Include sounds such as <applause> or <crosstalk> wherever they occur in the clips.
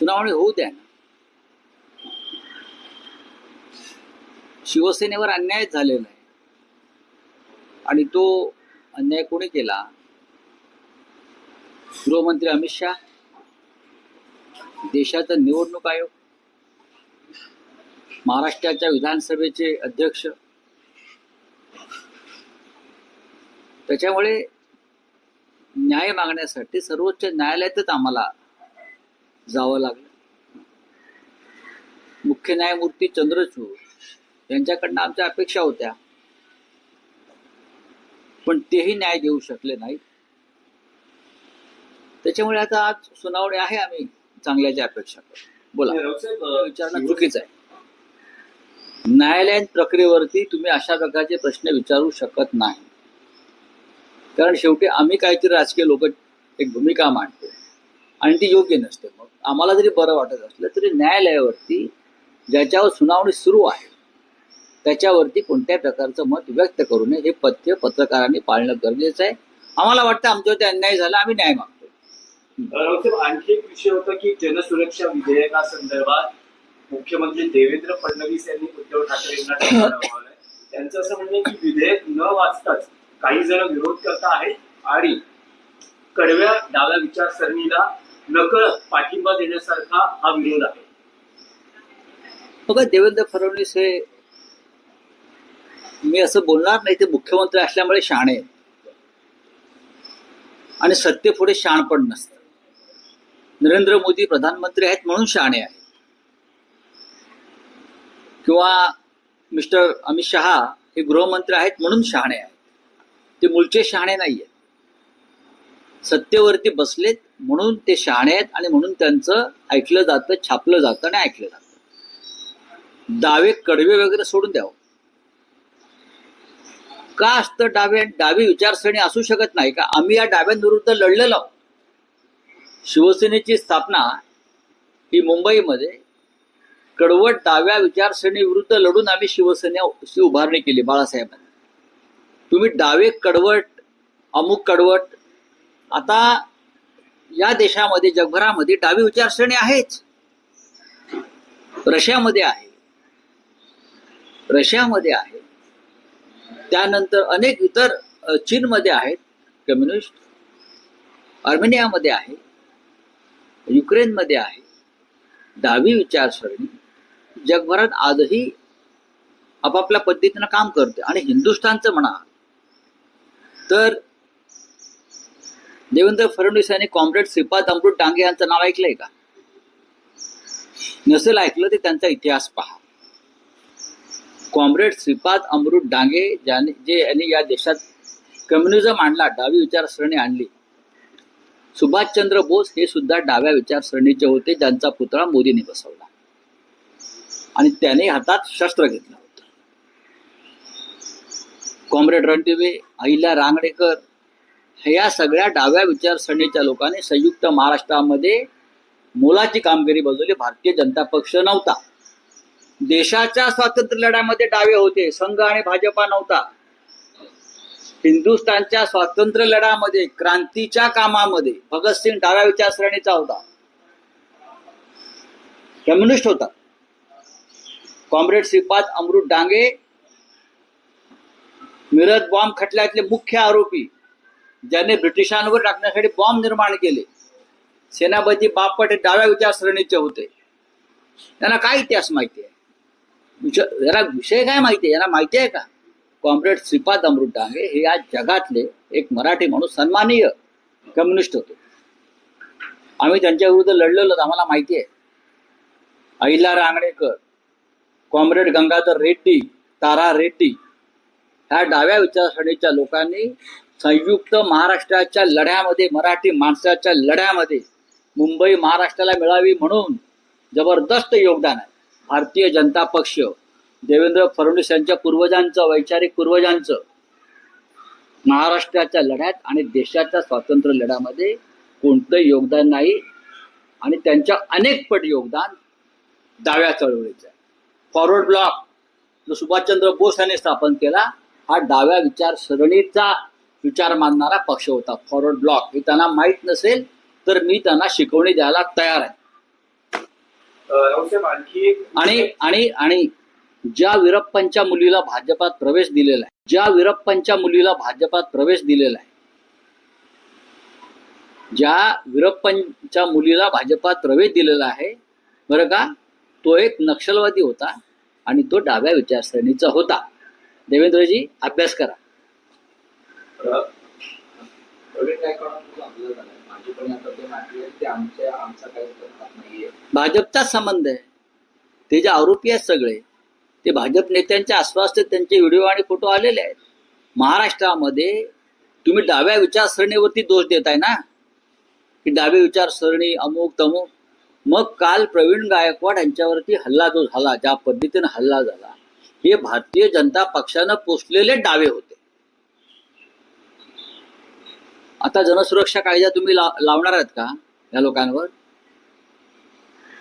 सुनावणी होऊ द्या ना शिवसेनेवर अन्याय झालेला आहे. आणि तो अन्याय कोणी केला? गृहमंत्री अमित शहा? देशाचा निवडणूक आयोग? महाराष्ट्राच्या विधानसभेचे अध्यक्ष? त्याच्यामुळे न्याय मागण्यासाठी सर्वोच्च न्यायालयातच आम्हाला जावं लागलं. मुख्य न्यायमूर्ती चंद्रचूड यांच्याकडनं आमच्या अपेक्षा होत्या. पण तेही न्याय देऊ शकले नाहीत. त्याच्यामुळे आता आज सुनावणी आहे आम्ही चांगल्याची अपेक्षा करतो बोला. विचारणं चुकीचं आहे. न्यायालयीन प्रक्रियेवरती तुम्ही अशा प्रकारचे प्रश्न विचारू शकत नाही. कारण शेवटी आम्ही काहीतरी राजकीय लोक एक भूमिका मांडतो आणि ती योग्य नसते मग. आम्हाला जरी बरं वाटत असलं तरी न्यायालयावरती ज्याच्यावर सुनावणी सुरू आहे त्याच्यावरती कोणत्या प्रकारचं मत व्यक्त करू नये. हे पथ्य पत्रकारांनी पाळणं गरजेचं आहे. आम्हाला वाटतं आमच्यावरती अन्याय झाला आम्ही न्याय मागतो. आणखी एक विषय होता की जनसुरक्षा विधेयकासंदर्भात मुख्यमंत्री देवेंद्र फडणवीस यांनी उद्धव <coughs> लावलाय. त्यांचं असं म्हणणं की विधेयक न वाचताच काही जण विरोध करत आहेत आणि कडव्या डाव्या विचारसरणीला नकळत पाठिंबा देण्यासारखा हा विरोध आहे. बघा देवेंद्र फडणवीस हे मी असं बोलणार नाही ते मुख्यमंत्री असल्यामुळे शहाणे आणि सत्य पुढे शहाणपण नसतं. नरेंद्र मोदी प्रधानमंत्री आहेत म्हणून शहाणे आहेत. किंवा मिस्टर अमित शहा हे गृहमंत्री आहेत म्हणून शहाणे आहेत. ते मूळचे शहाणे नाही आहेत सत्तेवरती बसलेत म्हणून ते शहाणे आहेत आणि म्हणून त्यांचं ऐकलं जातं छापलं जातं आणि ऐकलं जातं. डावे कडवे वगैरे सोडून द्यावं. का असतं डावे? डावी विचारसरणी असू शकत नाही का आम्ही या डाव्यांविरुद्ध लढलेलो आहोत? शिवसेनेची स्थापना ही मुंबईमध्ये कडवट डाव्या विचारसरणीविरुद्ध लढून आम्ही शिवसेनेची उभारणी केली बाळासाहेबांनी. तुम्ही डावे कडवट अमुक कडवट आता या देशामध्ये जगभरामध्ये डावी विचारसरणी आहेच. रशियामध्ये आहे. रशियामध्ये आहे. त्यानंतर अनेक इतर चीनमध्ये आहेत कम्युनिस्ट. अर्मेनियामध्ये आहे. युक्रेनमध्ये आहे. डावी विचारसरणी जगभरात आजही आपापल्या पद्धतीनं काम करते. आणि हिंदुस्थानचं म्हणा. तर देवेंद्र फडणवीस यांनी कॉम्रेड श्रीपाद अमृत डांगे यांचं नाव ऐकलंय का? नसेल ऐकलं ते त्यांचा इतिहास पहा. कॉम्रेड श्रीपाद अमृत डांगे ज्याने जे यांनी या देशात कम्युनिझम आणला डावी विचारसरणी आणली. सुभाषचंद्र बोस हे सुद्धा डाव्या विचारसरणीचे होते ज्यांचा पुतळा मोदींनी बसवला. आणि त्याने हातात शस्त्र घेतलं होतं. कॉम्रेड रणदिवे अहिल्या रांगणेकर ह्या सगळ्या डाव्या विचारसरणीच्या लोकांनी संयुक्त महाराष्ट्रामध्ये मोलाची कामगिरी बजावली. भारतीय जनता पक्ष नव्हता. देशाच्या स्वातंत्र्य लढ्यामध्ये डावे होते. संघ आणि भाजपा नव्हता. हिंदुस्थानच्या स्वातंत्र्य लढ्यामध्ये क्रांतीच्या कामामध्ये भगतसिंग डाव्या विचारसरणीचा होता. कम्युनिस्ट होता. कॉम्रेड श्रीपाद अमृत डांगे मिरज बॉम्ब खटल्यातले मुख्य आरोपी ज्याने ब्रिटिशांवर टाकण्यासाठी बॉम्ब निर्माण केले. सेनापती बापट हे डाव्या विचारसरणीचे होते. त्यांना काय इतिहास माहिती आहे? याला विषय काय माहिती आहे? याला माहिती आहे का? कॉम्रेड श्रीपाद अमृत डांगे हे या जगातले एक मराठी माणूस सन्माननीय कम्युनिस्ट होते. आम्ही त्यांच्या विरुद्ध लढलेलो आम्हाला माहिती आहे. अहिला रांगणेकर कॉम्रेड गंगाधर रेड्डी तारा रेड्डी ह्या डाव्या विचारसरणीच्या लोकांनी संयुक्त महाराष्ट्राच्या लढ्यामध्ये मराठी माणसाच्या लढ्यामध्ये मुंबई महाराष्ट्राला मिळावी म्हणून जबरदस्त योगदान आहे. भारतीय जनता पक्ष देवेंद्र फडणवीस यांच्या पूर्वजांचं वैचारिक पूर्वजांचं महाराष्ट्राच्या लढ्यात आणि देशाच्या स्वातंत्र्य लढ्यामध्ये कोणतंही योगदान नाही आणि त्यांच्या अनेक पट योगदान डाव्या चळवळीचं आहे. फॉरवर्ड ब्लॉक जो सुभाषचंद्र बोस यांनी स्थापन केला हा डाव्या विचारसरणीचा विचार मानणारा पक्ष होता फॉरवर्ड ब्लॉक हे त्यांना माहीत नसेल तर मी त्यांना शिकवणी द्यायला तयार आहे. आणि आणि आणि ज्या वीरप्पांच्या मुलीला भाजपात प्रवेश दिलेला आहे ज्या वीरप्पांच्या मुलीला भाजपात प्रवेश दिलेला आहे ज्या वीरप्पांच्या मुलीला भाजपात प्रवेश दिलेला आहे बरं का तो एक नक्षलवादी होता आणि तो डाव्या विचारसरणीचा होता. देवेंद्रजी अभ्यास करा. भाजपचाच संबंध आहे. ते जे आरोपी आहेत सगळे ते भाजप नेत्यांच्या आसपास त्यांचे व्हिडिओ आणि फोटो आलेले आहेत. महाराष्ट्रामध्ये तुम्ही डाव्या विचारसरणीवरती दोष देताय ना? की डावी विचारसरणी अमुक तमुक? मग काल प्रवीण गायकवाड यांच्यावरती हल्ला जो झाला ज्या पद्धतीने हल्ला झाला हे भारतीय जनता पक्षानं पोचलेले डावे होते. आता जनसुरक्षा कायदा तुम्ही ला- लावणार आहात का या लोकांवर?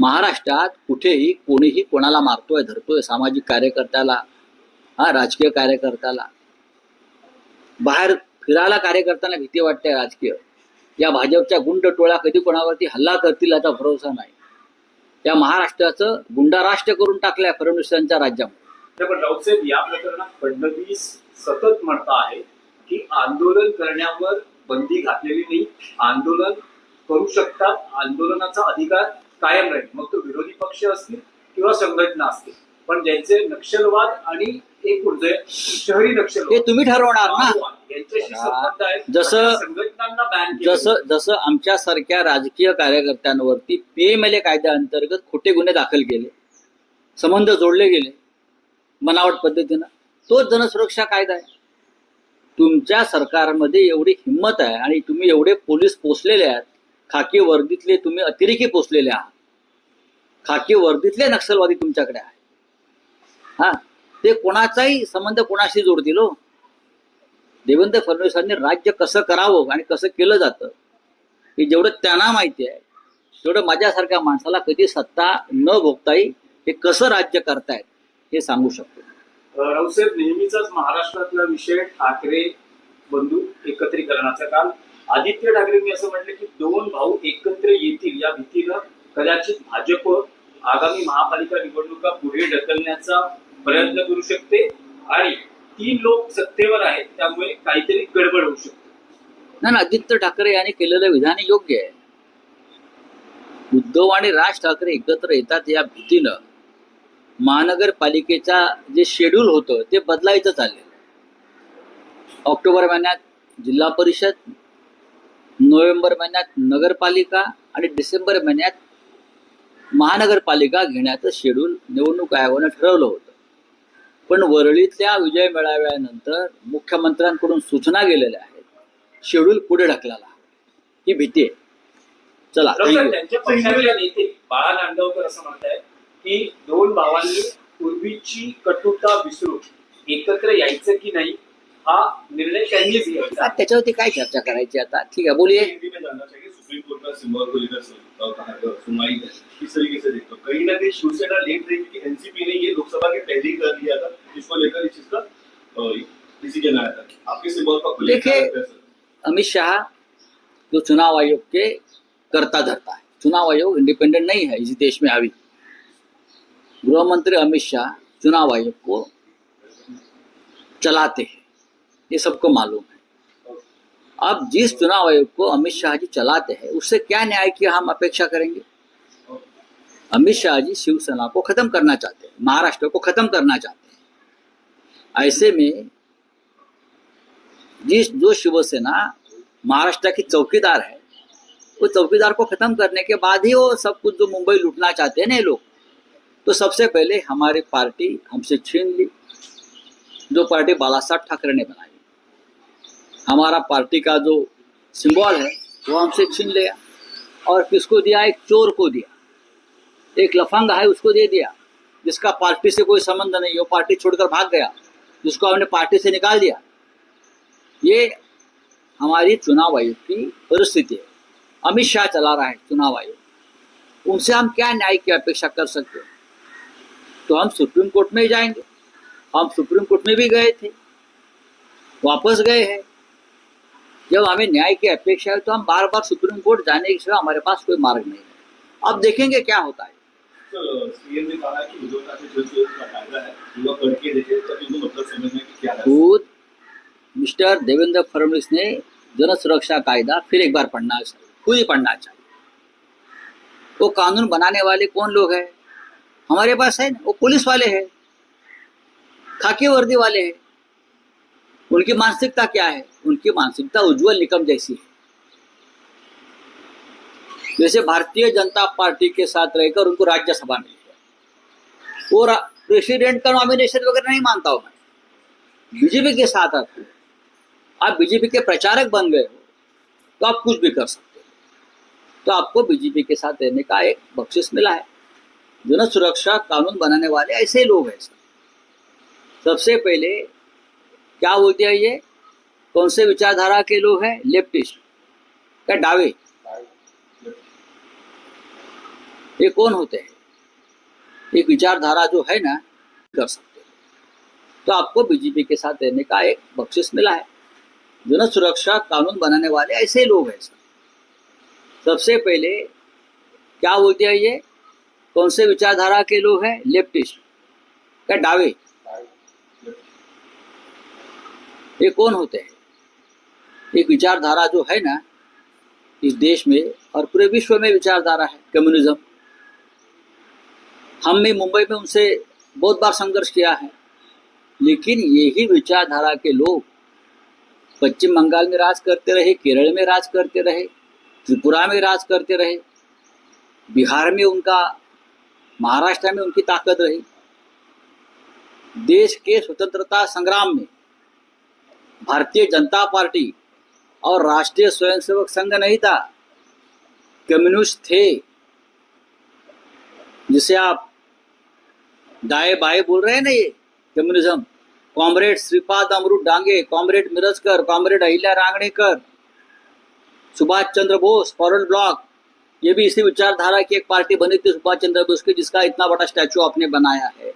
महाराष्ट्रात कुठेही कोणीही कोणाला मारतोय धरतोय सामाजिक कार्यकर्त्याला हा राजकीय कार्यकर्त्याला. बाहेर फिरायला कार्यकर्त्यांना भीती वाटते राजकीय. या भाजपच्या गुंड टोळ्या कधी कोणावरती हल्ला करतील याचा भरोसा नाही. या महाराष्ट्राचं गुंडाराष्ट्र करून टाकलंय फडणवीसांच्या राज्यामध्ये. राऊतसाहेब या प्रकरणात फडणवीस सतत म्हणता आहे की आंदोलन करण्यावर बंदी घातलेली नाही. आंदोलन करू शकतात. आंदोलनाचा अधिकार कायम राहील. मग तो विरोधी पक्ष असतील किंवा संघटना असतील. पण ज्यांचे नक्षलवाद आणि एक ऊर्जा आहे, शहरी हे नक्षलवाद तुम्ही ठरवणार ना? माओवाद यांच्याशी संबंध आहे जसं- पण संघटनांना बॅन जसं जसं आमच्यासारख्या राजकीय कार्यकर्त्यांवरती कायद्याअंतर्गत खोटे गुन्हे दाखल केले संबंध जोडले गेले बनावट पद्धतीनं तोच जनसुरक्षा कायदा आहे. तुमच्या सरकारमध्ये एवढी हिंमत आहे आणि तुम्ही एवढे पोलीस पोचलेले आहात. खाकी वर्दीतले तुम्ही अतिरेकी पोचलेले आहात. खाकी वर्दीतले नक्षलवादी तुमच्याकडे आहेत. हा ते कोणाचाही संबंध कोणाशी जोडतील हो? देवेंद्र फडणवीसांनी राज्य कसं करावं आणि कसं केलं जातं हे जेवढं त्यांना माहिती आहे तेवढं माझ्यासारख्या माणसाला कधी सत्ता न भोगता येईल हे कसं राज्य करतायत हे सांगू शकतो. रावसाहेब नेहमीचाच महाराष्ट्रातला विषय ठाकरे बंधू एकत्रीकरणाचा काल. आदित्य ठाकरेंनी असं म्हटलं की दोन भाऊ एकत्र येतील या भीतीनं. कदाचित भाजप आगामी महापालिका निवडणुका पुढे ढकलण्याचा प्रयत्न करू शकते आणि तीन लोक सत्तेवर आहेत त्यामुळे काहीतरी गडबड होऊ शकते. ना आदित्य ठाकरे यांनी केलेलं विधान योग्य आहे. उद्धव आणि राज ठाकरे एकत्र येतात या भीतीनं. महानगरपालिकेचा जे शेड्यूल होतं ते बदलायचं चाललेलं. ऑक्टोबर महिन्यात जिल्हा परिषद नोव्हेंबर महिन्यात नगरपालिका आणि डिसेंबर महिन्यात महानगरपालिका घेण्याचं शेड्यूल निवडणूक आयोगानं ठरवलं होतं. पण वरळीतल्या विजय मेळाव्यानंतर मुख्यमंत्र्यांकडून सूचना गेलेल्या आहेत. शेड्यूल पुढे ढकलायला ही भीती आहे. चला बाळा असं म्हणतायत की दोन भावांनी पूर्वीची कटुता विसरून एकत्र यायचं की नाही हा निर्णय त्यांनीच घ्यायचा त्याच्यावरती काय चर्चा करायची आता? ठीक आहे चाहिए सुप्रीम कोर्ट का सिंबल को लेकर सु- अ, कहा गया, सुनवाई किस तरीके से देखते हो कहीं ना कहीं शिवसेना लेट रही थी कि एनसीपी ने ये लोकसभा के पहले ही कर लिया था इसको लेकर इस चीज का डिसीजन आया था आपके सिंबल का खुले देखिए, क्या लगता सर? अमित शाह जो चुनाव आयोग के करता धरता है। चुनाव आयोग इंडिपेंडेंट नहीं है इस देश में अभी। गृह मंत्री अमित शाह चुनाव आयोग को चलाते हैं। ये सबको मालूम है। अब जिस चुनाव आयोग को अमित शाह जी चलाते हैं, उससे क्या न्याय की हम अपेक्षा करेंगे? अमित शाह जी शिवसेना को खत्म करना चाहते हैं, महाराष्ट्र को खत्म करना चाहते हैं। ऐसे में जिस जो शिवसेना महाराष्ट्र की चौकीदार है, वो चौकीदार को खत्म करने के बाद ही वो सब कुछ जो मुंबई लूटना चाहते हैं ना लोग तो सबसे पहले हमारी पार्टी हमसे छीन ली, जो पार्टी बाला साहब ठाकरे ने बनाई। हमारा पार्टी का जो सिंबल है, वो हमसे छीन लिया और किसको दिया? एक चोर को दिया। एक लफंग है, उसको दे दिया, जिसका पार्टी से कोई संबंध नहीं, वो पार्टी छोड़कर भाग गया, जिसको हमने पार्टी से निकाल दिया। ये हमारी चुनाव आयोग की परिस्थिति है। अमित शाह चला रहा है चुनाव आयोग। उनसे हम क्या न्याय की अपेक्षा कर सकते हैं? तो हम सुप्रीम कोर्ट में ही जाएँगे। हम सुप्रीम कोर्ट में भी गए थे। वापस गए हैं। जब हमें न्याय की अपेक्षा है तो हम बार बार सुप्रीम कोर्ट जाने के सिवा हमारे पास कोई मार्ग नहीं है। अब देखेंगे क्या होता है। उनको मतलब समझना कि क्या खुद मिस्टर देवेंद्र फडणवीस ने जन सुरक्षा कायदा फिर एक बार पढ़ना चाहिए खुद ही पढ़ना चाहिए। वो कानून बनाने वाले कौन लोग हैं? हमारे पास है ना वो पुलिस वाले हैं, खाकी वर्दी वाले हैं। उनकी मानसिकता क्या है? उनकी मानसिकता उज्जवल निकम जैसी है। जैसे भारतीय जनता पार्टी के साथ रहकर उनको राज्यसभा मिली है। वो प्रेसिडेंट का नॉमिनेशन वगैरह नहीं मानता हूँ मैं। बीजेपी के साथ आते आप बीजेपी के प्रचारक बन गए हो तो आप कुछ भी कर सकते हो। तो आपको बीजेपी के साथ रहने का एक बख्शिश मिला है। जन सुरक्षा कानून बनाने वाले, ऐसे लोग हैं सबसे पहले क्या बोलते हैं ये? कौन से विचारधारा के लोग हैं? लेफ्टिस्ट क्या डावे ये कौन होते हैं? एक विचारधारा जो है ना, कर सकते हो। तो आपको बीजेपी के साथ रहने का एक बख्शिश मिला है। जन सुरक्षा कानून बनाने वाले, ऐसे लोग हैं सबसे पहले क्या बोलते हैं ये? कौन से विचारधारा के लोग हैं? लेफ्टिस्ट। क्या डावे? ये कौन होते हैं? एक विचारधारा जो है ना, इस देश में और पूरे विश्व में विचारधारा है कम्युनिज्म हमने मुंबई में उनसे बहुत बार संघर्ष किया है, लेकिन यही विचारधारा के लोग पश्चिम बंगाल में राज करते रहे, केरल में राज करते रहे, त्रिपुरा में राज करते रहे, बिहार में उनका महाराष्ट्र में उनकी ताकत रही। देश के स्वतंत्रता संग्राम में भारतीय जनता पार्टी और राष्ट्रीय स्वयंसेवक संघ नहीं था। कम्युनिस्ट थे, जिसे आप दाए बाएँ बोल रहे हैं ना ये communism. Comrade Shripad Amrit Dange, comrade Mirajkar, comrade Ahilya Rangnekar, Subhash Chandra Bose Forward Bloc ये भी इसी विचारधारा की एक पार्टी बनी थी सुभाष चंद्र बोस की जिसका इतना बड़ा स्टैचू आपने बनाया है।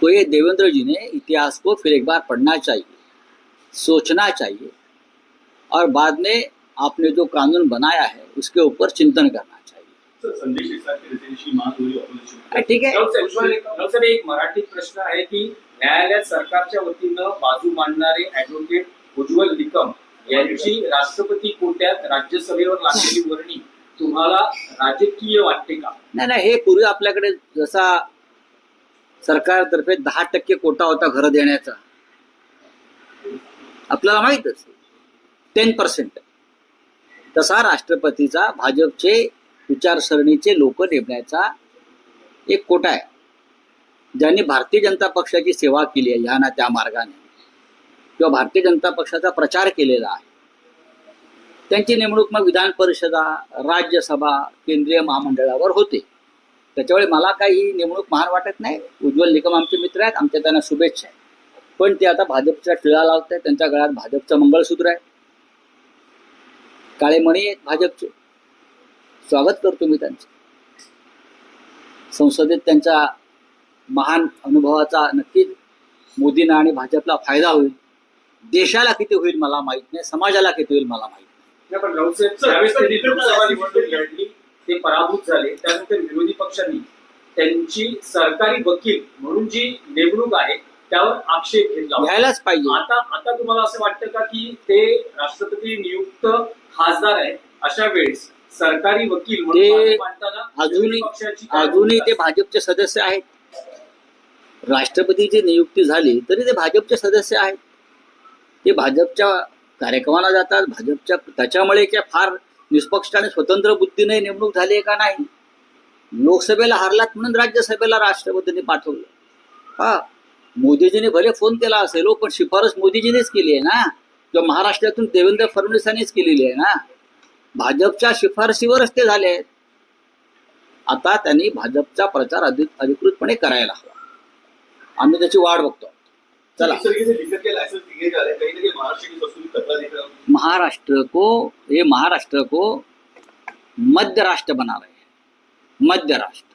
तो ये देवेंद्र जी ने इतिहास को फिर एक बार पढ़ना चाहिए सोचना चाहिए और बाद में आपने जो कानून बनाया है उसके ऊपर चिंतन करना चाहिए। ठीक है। एक मराठी प्रश्न आहे की न्यायालयात सरकारच्या वतीनं बाजू मांडणारे ऍडव्होकेट उज्ज्वल निकम यांची राष्ट्रपती कोट्यात राज्यसभेवर लागलेली वर्णी तुम्हाला राजकीय वाटते का? नाही नाही हे पूर्वी आपल्याकडे जसा सरकारतर्फे दहा टक्के कोटा होता घर देण्याचा. आपल्याला माहीतच. टेन पर्सेंट तसा राष्ट्रपतीचा भाजपचे विचारसरणीचे लोक नेमण्याचा एक कोटा आहे. ज्यांनी भारतीय जनता पक्षाची सेवा केली आहे ह्या ना त्या मार्गाने. किंवा भारतीय जनता पक्षाचा प्रचार केलेला आहे. त्यांची नेमणूक मग विधान परिषदा राज्यसभा केंद्रीय महामंडळावर होते. त्याच्यामुळे मला काही ही नेमणूक महान वाटत नाही. उज्ज्वल निकम आमचे मित्र आहेत आमच्या त्यांना शुभेच्छा आहे. पण ते आता भाजपच्या टिळा लावत आहेत त्यांच्या गळ्यात भाजपचं मंगळसूत्र आहे. काळे मणी आहेत भाजपचे. स्वागत करतो मी त्यांचं. संसदेत त्यांच्या महान अनुभवाचा नक्कीच मोदींना आणि भाजपला फायदा होईल. देशाला किती होईल मला माहीत नाही समाजाला किती होईल मला माहीत नाही. ते पराभूत झाले. त्यानंतर विरोधी पक्षांनी त्यांची सरकारी वकील म्हणून जी नेमणूक आहे त्यावर आक्षेप घेतला. घ्यायलाच पाहिजे. आता आता तुम्हाला असं वाटतं का की ते राष्ट्रपती नियुक्त खासदार आहे अशा वेळेस सरकारी वकील अजूनही अजूनही ते भाजपचे सदस्य आहेत. राष्ट्रपतीची नियुक्ती झाली तरी ते भाजपचे सदस्य आहेत. ते भाजपच्या कार्यक्रमाला जातात. भाजपच्या त्याच्यामुळे काय फार निष्पक्ष आणि स्वतंत्र बुद्धीने नेमणूक झाली आहे का नाही? लोकसभेला हारलात म्हणून राज्यसभेला राष्ट्रपतींनी पाठवलं. हा मोदीजीने भले फोन केला असेल हो, पण शिफारस मोदीजीनेच केली आहे ना? किंवा महाराष्ट्रातून देवेंद्र फडणवीसांनीच केलेली आहे ना? भाजपच्या शिफारशीवरच ते झाले आहेत. आता त्यांनी भाजपचा प्रचार अधिक अधिकृतपणे करायला हवा. आम्ही त्याची वाट बघतो. चला. महाराष्ट्र को ये महाराष्ट्र को मध्य राष्ट्र बना रहे हैं मध्य राष्ट्र